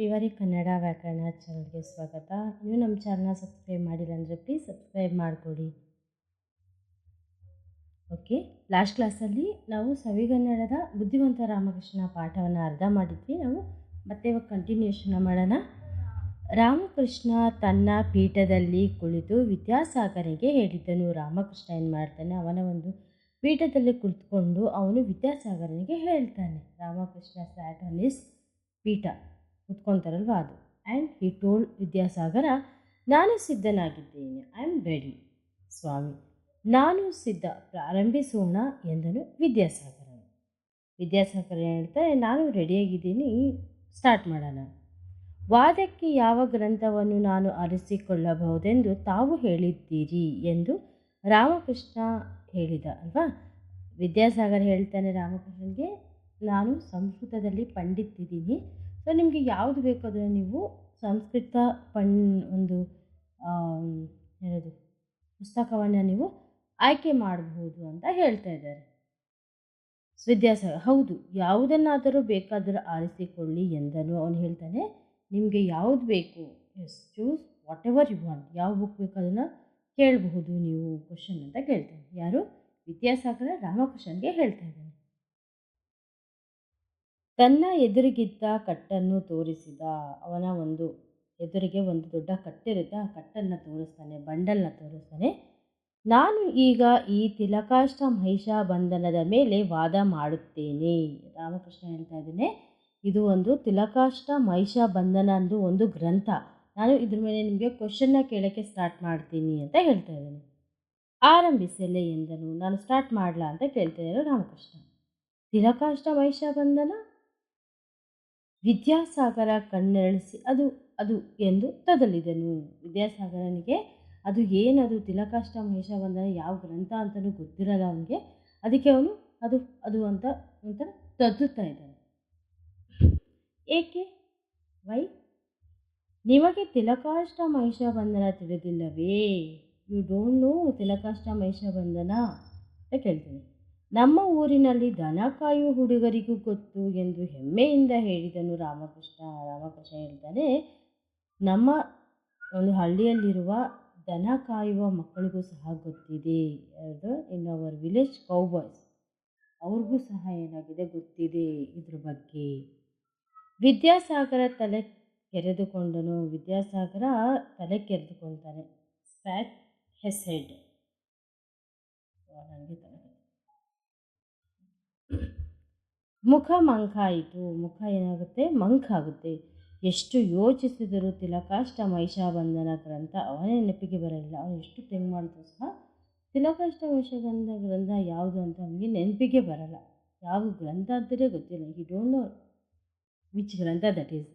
ಶ್ರೀವಾರಿ ಕನ್ನಡ ವ್ಯಾಕರಣ ಚಾನಲ್ಗೆ ಸ್ವಾಗತ. ನೀವು ನಮ್ಮ ಚಾನಲ್ನ ಸಬ್ಸ್ಕ್ರೈಬ್ ಮಾಡಿಲ್ಲ ಅಂದರೆ ಪ್ಲೀಸ್ ಸಬ್ಸ್ಕ್ರೈಬ್ ಮಾಡಿಕೊಡಿ. ಓಕೆ, ಲಾಸ್ಟ್ ಕ್ಲಾಸಲ್ಲಿ ನಾವು ಸವಿಗನ್ನಡದ ಬುದ್ಧಿವಂತ ರಾಮಕೃಷ್ಣ ಪಾಠವನ್ನು ಅರ್ಧ ಮಾಡಿದ್ವಿ. ನಾವು ಮತ್ತೆ ಕಂಟಿನ್ಯೂಷನ್ ಮಾಡೋಣ. ರಾಮಕೃಷ್ಣ ತನ್ನ ಪೀಠದಲ್ಲಿ ಕುಳಿತು ವಿದ್ಯಾಸಾಗರಿಗೆ ಹೇಳಿದ್ದನು. ರಾಮಕೃಷ್ಣ ಏನು ಮಾಡ್ತಾನೆ? ಅವನ ಒಂದು ಪೀಠದಲ್ಲಿ ಕುಳಿತುಕೊಂಡು ಅವನು ವಿದ್ಯಾಸಾಗರನಿಗೆ ಹೇಳ್ತಾನೆ. ರಾಮಕೃಷ್ಣ ಸ್ಯಾಟ್ ಆನ್ ಇಸ್ ಪೀಠ. ಕುತ್ಕೊತಾರಲ್ವ ಅದು. ಆ್ಯಂಡ್ ಹಿ ಟೋಲ್ಡ್ ವಿದ್ಯಾಸಾಗರ, ನಾನು ಸಿದ್ಧನಾಗಿದ್ದೇನೆ. ಐ ಆಮ್ ರೆಡಿ ಸ್ವಾಮಿ, ನಾನು ಸಿದ್ಧ. ಪ್ರಾರಂಭಿಸೋಣ ಎಂದನು ವಿದ್ಯಾಸಾಗರ ವಿದ್ಯಾಸಾಗರ ಹೇಳ್ತಾರೆ, ನಾನು ರೆಡಿಯಾಗಿದ್ದೀನಿ ಸ್ಟಾರ್ಟ್ ಮಾಡೋಣ. ವಾದಕ್ಕೆ ಯಾವ ಗ್ರಂಥವನ್ನು ನಾನು ಅರಿಸಿಕೊಳ್ಳಬಹುದೆಂದು ತಾವು ಹೇಳಿದ್ದೀರಿ ಎಂದು ರಾಮಕೃಷ್ಣ ಹೇಳಿದ, ಅಲ್ವಾ? ವಿದ್ಯಾಸಾಗರ್ ಹೇಳ್ತಾನೆ ರಾಮಕೃಷ್ಣನಿಗೆ, ನಾನು ಸಂಸ್ಕೃತದಲ್ಲಿ ಪಂಡಿತಿದ್ದೀನಿ. ಸೊ ನಿಮಗೆ ಯಾವುದು ಬೇಕು? ನೀವು ಸಂಸ್ಕೃತ ಪಣ್, ಒಂದು ಏನದು, ಪುಸ್ತಕವನ್ನು ನೀವು ಆಯ್ಕೆ ಮಾಡಬಹುದು ಅಂತ ಹೇಳ್ತಾ ಇದ್ದಾರೆ. ವಿದ್ಯಾಸಾಗರ್, ಹೌದು, ಯಾವುದನ್ನಾದರೂ ಬೇಕಾದರೂ ಆರಿಸಿಕೊಳ್ಳಿ ಎಂದನು ಅವನು ಹೇಳ್ತಾನೆ. ನಿಮಗೆ ಯಾವುದು ಬೇಕು? Yes choose whatever you want ಯಾವ ಬುಕ್ ಬೇಕು ಅದನ್ನು ಕೇಳಬಹುದು ನೀವು ಕ್ವಶನ್ ಅಂತ ಕೇಳ್ತಾನೆ ಯಾರು? ವಿದ್ಯಾಸಾಗರ ರಾಮಕೃಷ್ಣನ್ಗೆ ಹೇಳ್ತಾ ಇದ್ದಾನೆ. ತನ್ನ ಎದುರಿಗಿದ್ದ ಕಟ್ಟನ್ನು ತೋರಿಸಿದ. ಅವನ ಒಂದು ಎದುರಿಗೆ ಒಂದು ದೊಡ್ಡ ಕಟ್ಟಿರುತ್ತೆ. ಆ ಕಟ್ಟನ್ನು ತೋರಿಸ್ತಾನೆ, ಬಂಡಲ್ನ ತೋರಿಸ್ತಾನೆ. ನಾನು ಈಗ ಈ ತಿಲಕಾಷ್ಟ ಮಹಿಷ ಬಂಧನದ ಮೇಲೆ ವಾದ ಮಾಡುತ್ತೇನೆ. ರಾಮಕೃಷ್ಣ ಹೇಳ್ತಾ ಇದ್ದೇನೆ, ಇದು ಒಂದು ತಿಲಕಾಷ್ಟ ಮಹಿಷ ಬಂಧನ ಅಂದು ಒಂದು ಗ್ರಂಥ. ನಾನು ಇದ್ರ ಮೇಲೆ ನಿಮಗೆ ಕ್ವಶನ್ನ ಕೇಳೋಕ್ಕೆ ಸ್ಟಾರ್ಟ್ ಮಾಡ್ತೀನಿ ಅಂತ ಹೇಳ್ತಾ ಇದ್ದೇನೆ. ಆರಂಭಿಸಲೇ ಎಂದನು. ನಾನು ಸ್ಟಾರ್ಟ್ ಮಾಡಲಾ ಅಂತ ಕೇಳ್ತಾ ಇದ್ದಾರೆ ರಾಮಕೃಷ್ಣ. ತಿಲಕಾಷ್ಟ ಮಹಿಷ ಬಂಧನ ವಿದ್ಯಾಸಾಗರ ಕಣ್ಣೆರಳಿಸಿ ಅದು ಅದು ಎಂದು ತದಲಿದನು. ವಿದ್ಯಾಸಾಗರನಿಗೆ, ಅದು ಏನದು? ತಿಲಕಾಷ್ಟ ಮಹೇಶ ಯಾವ ಗ್ರಂಥ ಅಂತಲೂ ಗೊತ್ತಿರಲ್ಲ ಅವನಿಗೆ. ಅದಕ್ಕೆ ಅವನು, ಅದು ಅದು ಅಂತ ಒಂಥರ ತದ್ದುತ್ತಾ ಇದ್ದಾನೆ. ಏಕೆ? ವೈ? ನಿಮಗೆ ತಿಲಕಾಷ್ಟ ಮಹಿಷ ಬಂಧನ ತಿಳಿದಿಲ್ಲವೇ? ಯು ಡೋಂಟ್ ನೋ ತಿಲಕಾಷ್ಟ ಮಹಿಷ ಬಂಧನ ಅಂತ ಕೇಳ್ತೀನಿ. ನಮ್ಮ ಊರಿನಲ್ಲಿ ದನ ಕಾಯುವ ಹುಡುಗರಿಗೂ ಗೊತ್ತು ಎಂದು ಹೆಮ್ಮೆಯಿಂದ ಹೇಳಿದನು ರಾಮಕೃಷ್ಣ. ರಾಮಕೃಷ್ಣ ಹೇಳ್ತಾರೆ ನಮ್ಮ ಒಂದು ಹಳ್ಳಿಯಲ್ಲಿರುವ ದನ ಕಾಯುವ ಮಕ್ಕಳಿಗೂ ಸಹ ಗೊತ್ತಿದೆ ಅದು ಇನ್ ಅವರ್ ವಿಲೇಜ್ ಕೌಬಾಯ್ಸ್ ಅವ್ರಿಗೂ ಸಹ ಏನಾಗಿದೆ ಗೊತ್ತಿದೆ ಇದ್ರ ಬಗ್ಗೆ. ವಿದ್ಯಾಸಾಗರ ತಲೆ ಕೆರೆದುಕೊಂಡನು. ವಿದ್ಯಾಸಾಗರ ತಲೆ ಕೆರೆದುಕೊಳ್ತಾನೆ. ಸ್ಪ್ಯಾಟ್ ಹೆಸೆಡ್ ನನಗೆ ತಲೆ ಮುಖ ಮಂಕಾಯಿತು ಮುಖ ಏನಾಗುತ್ತೆ? ಮಂಕಾಗುತ್ತೆ ಎಷ್ಟು ಯೋಚಿಸಿದರೂ ತಿಲಕಾಷ್ಟ ಮಹಿಷಾಬಂಧನ ಗ್ರಂಥ ಅವನೇ ನೆನಪಿಗೆ ಬರಲಿಲ್ಲ. ಅವನು ಎಷ್ಟು ತೆಂಗ್ ಮಾಡಿದ್ರು ಸಹ ತಿಲಕಾಷ್ಟ ಮಹಿಷಾಬಂಧ ಗ್ರಂಥ ಯಾವುದು ಅಂತ ಅವನಿಗೆ ನೆನಪಿಗೆ ಬರಲ್ಲ. ಯಾವ ಗ್ರಂಥ ಅಂತಲೇ ಗೊತ್ತಿಲ್ಲ. ಈ ಡೋಂಟ್ ನೋ ವಿಚ್ ಗ್ರಂಥ ದಟ್ ಈಸ್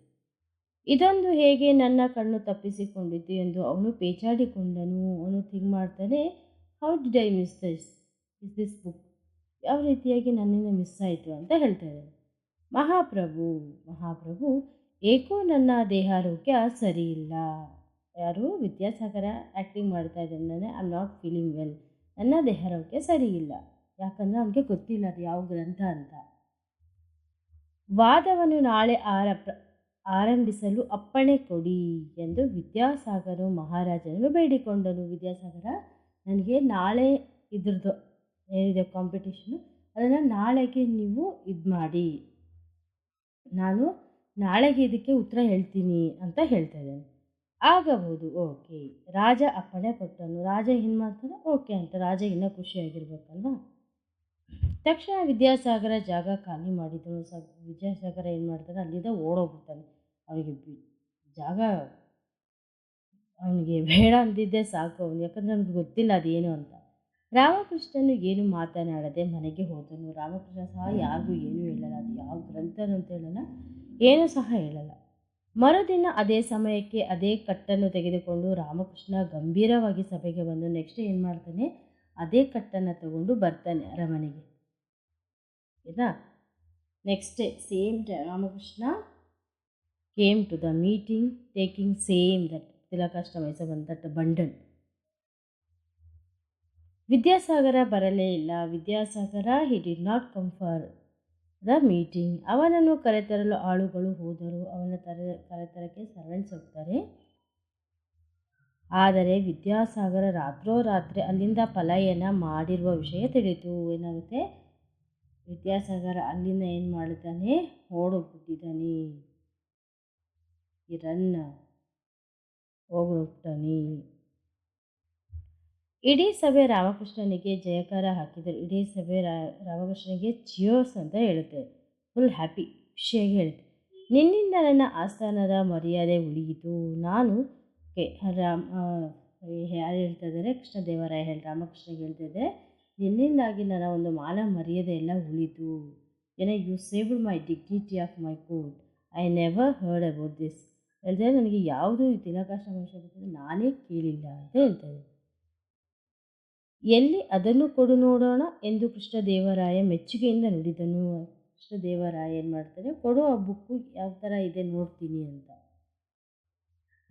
ಇದೊಂದು ಹೇಗೆ ನನ್ನ ಕಣ್ಣು ತಪ್ಪಿಸಿಕೊಂಡಿದ್ದು ಎಂದು ಅವನು ಪೇಚಾಡಿಕೊಂಡನು. ಅವನು ಥಿಂಕ್ ಮಾಡ್ತಾನೆ how did I miss this is this book ಯಾವ ರೀತಿಯಾಗಿ ನನ್ನಿಂದ ಮಿಸ್ ಆಯಿತು ಅಂತ ಹೇಳ್ತಾ ಇದ್ದಾರೆ. ಮಹಾಪ್ರಭು ಮಹಾಪ್ರಭು, ಏಕೋ ನನ್ನ ದೇಹಾರೋಗ್ಯ ಸರಿ ಇಲ್ಲ ಯಾರು ವಿದ್ಯಾಸಾಗರ ಆ್ಯಕ್ಟಿಂಗ್ ಮಾಡ್ತಾ ಇದ್ದಾನೆ I am not feeling well ನನ್ನ ದೇಹಾರೋಗ್ಯ ಸರಿ ಇಲ್ಲ ಯಾಕಂದರೆ ಅವನಿಗೆ ಗೊತ್ತಿಲ್ಲ ಅದು ಯಾವ ಗ್ರಂಥ ಅಂತ. ವಾದವನ್ನು ನಾಳೆ ಆರ, ಆರಂಭಿಸಲು ಅಪ್ಪಣೆ ಕೊಡಿ ಎಂದು ವಿದ್ಯಾಸಾಗರ ಮಹಾರಾಜನನ್ನು ಬೇಡಿಕೊಂಡನು. ವಿದ್ಯಾಸಾಗರ, ನನಗೆ ನಾಳೆ ಇದ್ರದ್ದು ಏನಿದೆ ಕಾಂಪಿಟೇಷನು ಅದನ್ನು ನಾಳೆಗೆ ನೀವು ಇದು ಮಾಡಿ. ನಾನು ನಾಳೆಗೆ ಇದಕ್ಕೆ ಉತ್ತರ ಹೇಳ್ತೀನಿ ಅಂತ ಹೇಳ್ತಾ ಇದ್ದಾನೆ. ಆಗಬಹುದು ಓಕೆ ರಾಜ ಅಪ್ಪಣೆ ಕೊಟ್ಟನು. ರಾಜ ಏನು ಮಾಡ್ತಾನೆ? ಓಕೆ ಅಂತ. ರಾಜ ಇನ್ನೂ ಖುಷಿಯಾಗಿರ್ಬೇಕಲ್ವಾ? ತಕ್ಷಣ ವಿದ್ಯಾಸಾಗರ ಜಾಗ ಖಾಲಿ ಮಾಡಿದನು ಸ, ವಿದ್ಯಾಸಾಗರ ಏನು ಮಾಡ್ತಾನೆ? ಅಲ್ಲಿಂದ ಓಡೋಗ್ಬಿಡ್ತಾನೆ. ಅವನಿಗೆ ಜಾಗ ಅವನಿಗೆ ಬೇಡ ಅಂದಿದ್ದೇ ಸಾಕು ಅವನು ಯಾಕಂದರೆ ಅವನಿಗೆ ಗೊತ್ತಿಲ್ಲ ಅದೇನು ಅಂತ. ರಾಮಕೃಷ್ಣನು ಏನು ಮಾತನಾಡದೆ ಮನೆಗೆ ಹೋದನು. ರಾಮಕೃಷ್ಣ ಸಹ ಯಾರಿಗೂ ಏನು ಹೇಳಲ್ಲ. ಅದು ಯಾವ ಗ್ರಂಥನಂತ ಹೇಳಲ್ಲ. ಏನೂ ಸಹ ಹೇಳಲ್ಲ. ಮರುದಿನ ಅದೇ ಸಮಯಕ್ಕೆ ಅದೇ ಕಟ್ಟನ್ನು ತೆಗೆದುಕೊಂಡು ರಾಮಕೃಷ್ಣ ಗಂಭೀರವಾಗಿ ಸಭೆಗೆ ಬಂದು ನೆಕ್ಸ್ಟ್ ಏನು ಮಾಡ್ತಾನೆ? ಅದೇ ಕಟ್ಟನ್ನು ತಗೊಂಡು ಬರ್ತಾನೆ ಅರಮನೆಗೆ. ಆಯಿತಾ? Next day same Ramakrishna came to the meeting taking same that ತಿಲಕಾಷ್ಟ ಮೈಸ ಬಂದ ದಟ್ ಬಂಡಲ್ ವಿದ್ಯಾಸಾಗರ ಬರಲೇ ಇಲ್ಲ. Vidyasagar he did not come for the meeting ಅವನನ್ನು ಕರೆತರಲು ಆಳುಗಳು ಹೋದರು. ಅವನ ತರ, ಕರೆತರಕ್ಕೆ ಸರ್ವೆಂಟ್ಸ್ ಹೋಗ್ತಾರೆ. ಆದರೆ ವಿದ್ಯಾಸಾಗರ ರಾತ್ರೋರಾತ್ರಿ ಅಲ್ಲಿಂದ ಪಲಾಯನ ಮಾಡಿರುವ ವಿಷಯ ತಿಳಿತು ಏನಾಗುತ್ತೆ? ವಿದ್ಯಾಸಾಗರ ಅಲ್ಲಿಂದ ಏನು ಮಾಡಿದ್ದಾನೆ? ಓಡೋಗ್ಬಿಟ್ಟಿದ್ದಾನೆ. ಇರನ್ನ ರನ್ ಹೋಗ್ಬಿಟ್ಟಾನೆ. ಇಡೀ ಸಭೆ ರಾಮಕೃಷ್ಣನಿಗೆ ಜಯಕಾರ ಹಾಕಿದರು. ಇಡೀ ಸಭೆ ರಾಮಕೃಷ್ಣನಿಗೆ ಜಿಯೋಸ್ ಅಂತ ಹೇಳುತ್ತೆ. ಫುಲ್ ಹ್ಯಾಪಿ ಖುಷಿಯಾಗಿ ಹೇಳುತ್ತೆ. ನಿನ್ನಿಂದ ನನ್ನ ಆಸ್ಥಾನದ ಮರ್ಯಾದೆ ಉಳಿಯಿತು. ನಾನು ರಾಮ್ ಯಾರು ಹೇಳ್ತಾ ಇದ್ದಾರೆ? ಕೃಷ್ಣದೇವರಾಯ ಹೇಳಿ ರಾಮಕೃಷ್ಣಗೆ ಹೇಳ್ತಾ ಇದ್ದಾರೆ. ನಿನ್ನಿಂದಾಗಿ ನನ್ನ ಒಂದು ಮಾನ ಮರ್ಯಾದೆ ಎಲ್ಲ ಉಳಿತು. ಏನೋ you saved my dignity of my court I never heard about this ಹೇಳಿದ್ರೆ ನನಗೆ ಯಾವುದೂ ಈ ಬಗ್ಗೆ ನಾನೇ ಕೇಳಿಲ್ಲ ಅಂತ ಹೇಳ್ತಾರೆ ಎಲ್ಲಿ ಅದನ್ನು ಕೊಡು ನೋಡೋಣ ಎಂದು ಕೃಷ್ಣದೇವರಾಯ ಮೆಚ್ಚುಗೆಯಿಂದ ನುಡಿದನು. ಕೃಷ್ಣದೇವರಾಯ ಏನು ಮಾಡ್ತಾನೆ ಕೊಡು ಆ ಬುಕ್ಕು ಯಾವ ಥರ ಇದೆ ನೋಡ್ತೀನಿ ಅಂತ.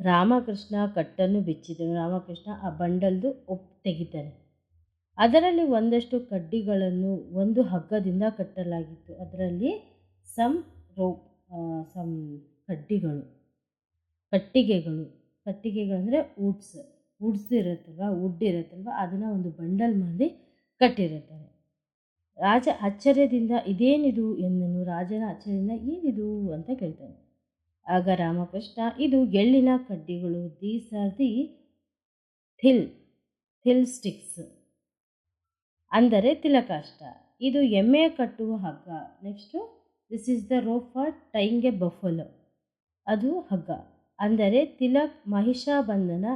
ರಾಮಕೃಷ್ಣ ಕಟ್ಟನ್ನು ಬಿಚ್ಚಿದನು. ರಾಮಕೃಷ್ಣ ಆ ಬಂಡಲ್ದು ಒಪ್ ತೆಗಿತಾನೆ. ಅದರಲ್ಲಿ ಒಂದಷ್ಟು ಕಡ್ಡಿಗಳನ್ನು ಒಂದು ಹಗ್ಗದಿಂದ ಕಟ್ಟಲಾಗಿತ್ತು. ಅದರಲ್ಲಿ ಸಮ್ ರೋಪ್ ಸಮ್ ಕಡ್ಡಿಗಳು, ಕಟ್ಟಿಗೆಗಳು ಕಟ್ಟಿಗೆಗಳು ಅಂದರೆ ವುಡ್ಸ್ ಇರುತ್ತಲ್ವ? ವುಡ್ ಇರುತ್ತಲ್ವ? ಅದನ್ನು ಒಂದು ಬಂಡಲ್ ಮಾಡಿ ಕಟ್ಟಿರುತ್ತಾರೆ. ರಾಜ ಆಶ್ಚರ್ಯದಿಂದ, ಇದೇನಿದು? ಎಂದನು ರಾಜನ ಆಶ್ಚರ್ಯದಿಂದ, ಏನಿದು? ಅಂತ ಕೇಳ್ತಾನೆ. ಆಗ ರಾಮಕೃಷ್ಣ, ಇದು ಎಳ್ಳಿನ ಕಡ್ಡಿಗಳು these are the til til sticks ಅಂದರೆ ತಿಲಕಾಷ್ಟ. ಇದು ಎಮ್ಮೆ ಕಟ್ಟುವ ಹಗ್ಗ. Next this is the rope for ಟೈಂಗೆ buffalo ಅದು ಹಗ್ಗ. ಅಂದರೆ ತಿಲಕ್ ಮಹಿಷಾ ಬಂಧನ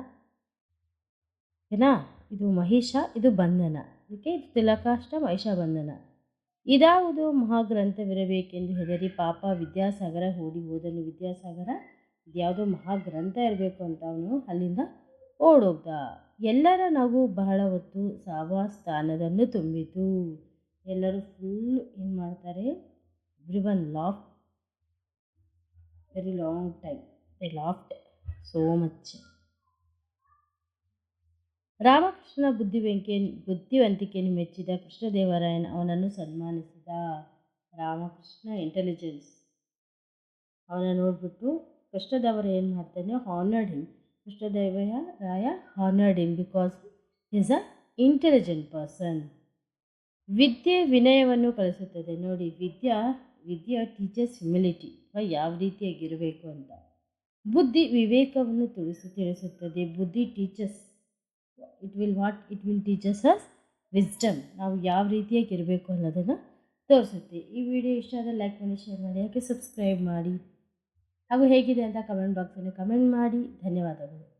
ಏನಾ? ಇದು ಮಹಿಷ, ಇದು ಬಂಧನ. ಅದಕ್ಕೆ ಇದು ತಿಲಕಾಷ್ಟ, ಮಹಿಷ ಬಂಧನ. ಇದಾವುದು ಮಹಾಗ್ರಂಥವಿರಬೇಕೆಂದು ಹೆದರಿ ಪಾಪ ವಿದ್ಯಾಸಾಗರ ಓಡಿ ಹೋದನು ವಿದ್ಯಾಸಾಗರ ಇದ್ಯಾವುದೋ ಮಹಾಗ್ರಂಥ ಇರಬೇಕು ಅಂತ ಅವನು ಅಲ್ಲಿಂದ ಓಡೋಗ್ದ. ಎಲ್ಲರ ನಗು ಬಹಳ ಹೊತ್ತು ಸ್ಥಾನದನ್ನು ತುಂಬಿತು. ಎಲ್ಲರೂ ಫುಲ್ ಏನು ಮಾಡ್ತಾರೆ? Everyone laugh very long time they laughed so much Ramakrishna ಬುದ್ಧಿವಂಕೆ ಬುದ್ಧಿವಂತಿಕೆಯನ್ನು ಮೆಚ್ಚಿದ ಕೃಷ್ಣದೇವರಾಯನ ಅವನನ್ನು ಸನ್ಮಾನಿಸಿದ ರಾಮಕೃಷ್ಣ ಇಂಟೆಲಿಜೆನ್ಸ್ ಅವನ ನೋಡಿಬಿಟ್ಟು ಕೃಷ್ಣದೇವರ ಏನು ಮಾಡ್ತಾನೆ honoured him Krishnadevaraya Raya honoured him because is a intelligent person ವಿದ್ಯೆ ವಿನಯವನ್ನು ಕಲಿಸುತ್ತದೆ. ನೋಡಿ, ವಿದ್ಯಾ ವಿದ್ಯಾ ಟೀಚರ್ಸ್ ಹ್ಯುಮಿಲಿಟಿ ಯಾವ ರೀತಿಯಾಗಿರಬೇಕು ಅಂತ. ಬುದ್ಧಿ ವಿವೇಕವನ್ನು ತಿಳಿಸು, ತಿಳಿಸುತ್ತದೆ. ಬುದ್ಧಿ teachers it will what it will teachers us wisdom ನಾವು ಯಾವ ರೀತಿಯಾಗಿ ಇರಬೇಕು ಅನ್ನೋದನ್ನು ತೋರಿಸುತ್ತೆ. ಈ ವಿಡಿಯೋ ಇಷ್ಟ ಆದರೆ ಲೈಕ್ ಮಾಡಿ ಶೇರ್ ಮಾಡಿ, ಯಾಕೆ ಸಬ್ಸ್ಕ್ರೈಬ್ ಮಾಡಿ? ಹಾಗೂ ಹೇಗಿದೆ ಅಂತ ಕಮೆಂಟ್ ಬಾಕ್ಸಲ್ಲಿ ಕಮೆಂಟ್ ಮಾಡಿ. ಧನ್ಯವಾದಗಳು.